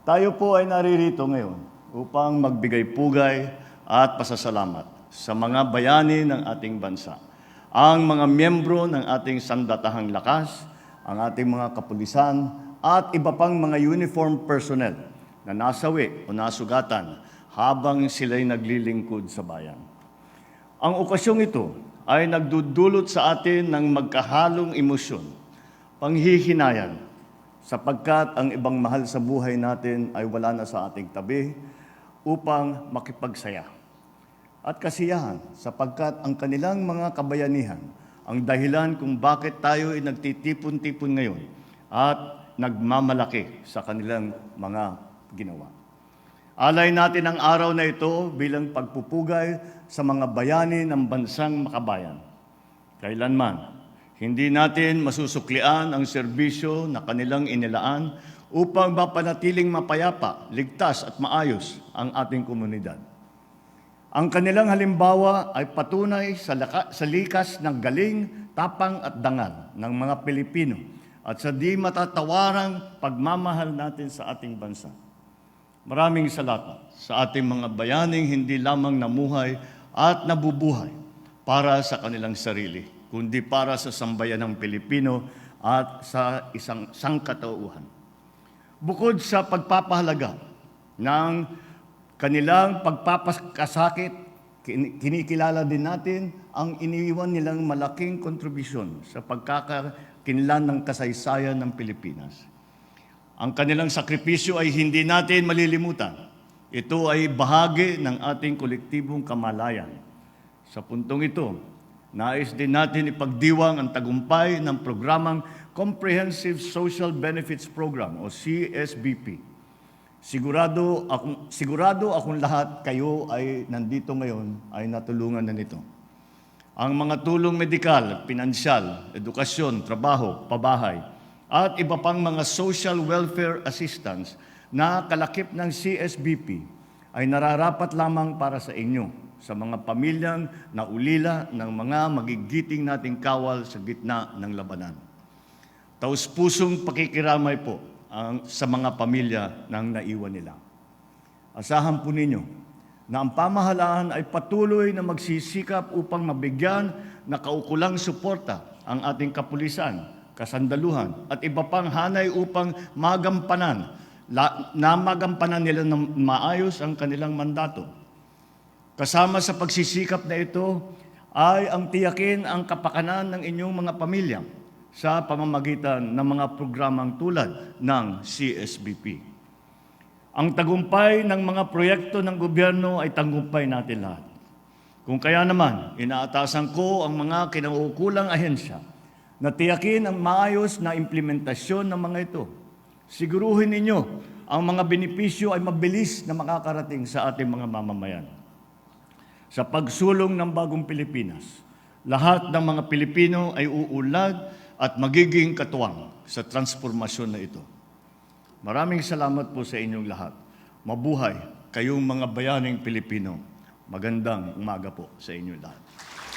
Tayo po ay naririto ngayon upang magbigay pugay at pasasalamat sa mga bayani ng ating bansa. Ang mga miyembro ng ating sandatahang lakas, ang ating mga kapulisan, at iba pang mga uniform personnel na nasawi o nasugatan habang sila'y naglilingkod sa bayan. Ang okasyong ito ay nagdudulot sa atin ng magkahalong emosyon, panghihinayan, sapagkat ang ibang mahal sa buhay natin ay wala na sa ating tabi upang makipagsaya. At kasiyahan sapagkat ang kanilang mga kabayanihan ang dahilan kung bakit tayo ay nagtitipon-tipon ngayon at nagmamalaki sa kanilang mga ginawa. Alay natin ang araw na ito bilang pagpupugay sa mga bayani ng bansang makabayan. Kailanman, hindi natin masusuklian ang serbisyo na kanilang inilaan upang mapanatiling mapayapa, ligtas at maayos ang ating komunidad. Ang kanilang halimbawa ay patunay sa, laka, sa likas ng galing, tapang at dangal ng mga Pilipino at sa di matatawarang pagmamahal natin sa ating bansa. Maraming salamat sa ating mga bayaning hindi lamang namuhay at nabubuhay para sa kanilang sarili, kundi para sa sambayan ng Pilipino at sa isang sangkatauhan. Bukod sa pagpapahalaga ng kanilang pagpapakasakit, kin- kinikilala din natin ang iniiwan nilang malaking kontribusyon sa pagkakakinlan ng kasaysayan ng Pilipinas. Ang kanilang sakripisyo ay hindi natin malilimutan. Ito ay bahagi ng ating kolektibong kamalayan. Sa puntong ito, nais din natin ipagdiwang ang tagumpay ng programang Comprehensive Social Benefits Program o CSBP. Sigurado akong, sigurado akong lahat kayo ay nandito ngayon ay natulungan na nito. Ang mga tulong medikal, pinansyal, edukasyon, trabaho, pabahay, at iba pang mga social welfare assistance na kalakip ng CSBP ay nararapat lamang para sa inyo, sa mga pamilyang naulila ng mga magigiting nating kawal sa gitna ng labanan. Taus-pusong pakikiramay po ang, sa mga pamilya ng naiwan nila. Asahan po ninyo na ang pamahalaan ay patuloy na magsisikap upang mabigyan na kaukulang suporta ang ating kapulisan, kasandaluhan at iba pang hanay upang magampanan la, na magampanan nila ng maayos ang kanilang mandato. Kasama sa pagsisikap na ito ay ang tiyakin ang kapakanan ng inyong mga pamilya sa pamamagitan ng mga programang tulad ng CSBP. Ang tagumpay ng mga proyekto ng gobyerno ay tagumpay natin lahat. Kung kaya naman, inaatasan ko ang mga kinaukulang ahensya na tiyakin ang maayos na implementasyon ng mga ito. Siguruhin ninyo ang mga benepisyo ay mabilis na makakarating sa ating mga mamamayan. Sa pagsulong ng bagong Pilipinas, lahat ng mga Pilipino ay uulad at magiging katuwang sa transformasyon na ito. Maraming salamat po sa inyong lahat. Mabuhay kayong mga bayaning Pilipino. Magandang umaga po sa inyong lahat.